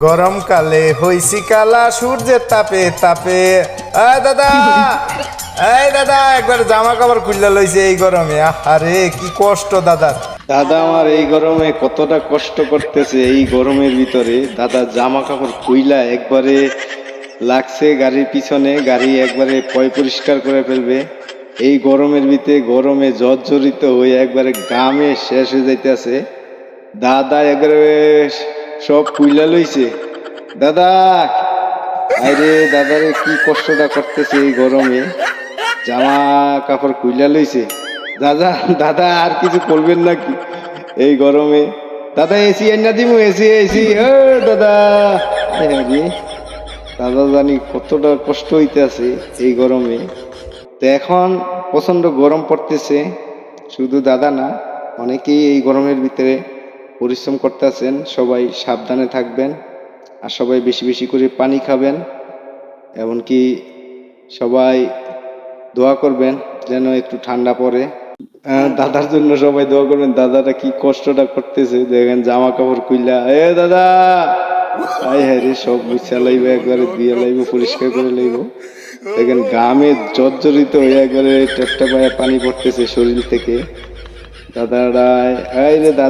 গরমকালে হইছি কালা, সূর্যের তাপে তাপে। এই দাদা এই দাদা, একবার জামা কাপড় খুললে লইছে এই গরমে। আরে কি কষ্ট দাদার। দাদা, আমার এই গরমে কতটা কষ্ট করতেছে এই গরমের ভিতরে। দাদা, জামা কাপড় খুইলা একবারে লাগছে গাড়ির পিছনে, গাড়ি একবারে পয় পরিষ্কার করে ফেলবে। এই গরমের ভিতরে গরমে জর্জরিত হয়ে একবারে গামে শেষ হয়ে যাইতেছে। দাদা, একবারে সব খুইলা লইছে। দাদা! আরে দাদারে কি কষ্টটা করতেছে এই গরমে? জামা কাপড় খুইলা লইছে। দাদা দাদা, আর কিছু করবেন নাকি এই গরমে? দাদা, এসি এনে দিমু, এসি এসি। ও দাদা! দাদা জানি কতটা কষ্ট হইতেছে এই গরমে। তো এখন প্রচণ্ড গরম পড়তেছে। শুধু দাদা না, অনেকেই এই গরমের ভিতরে পরিশ্রম করতেছেন, সবাই সাবধানে থাকবেন আর সবাই বেশি বেশি করে পানি খাবেন, এমনকি সবাই দোয়া করবেন যেন একটু ঠান্ডা পড়ে। দাদার জন্য সবাই দোয়া করবেন, দাদাটা কি কষ্টটা করতেছে, দেখেন জামা কাপড় খুইলা, এ দাদা! আই হ্যাঁ রে, সব গুছা লাইব, একবারে দিয়ে লাইব, পরিষ্কার করে লাইব। দেখেন গামে জর্জরিত হয়ে একবারে টেপটা পায়ে পানি পড়তেছে শরীর থেকে। দাদারা, এই রে দাদা!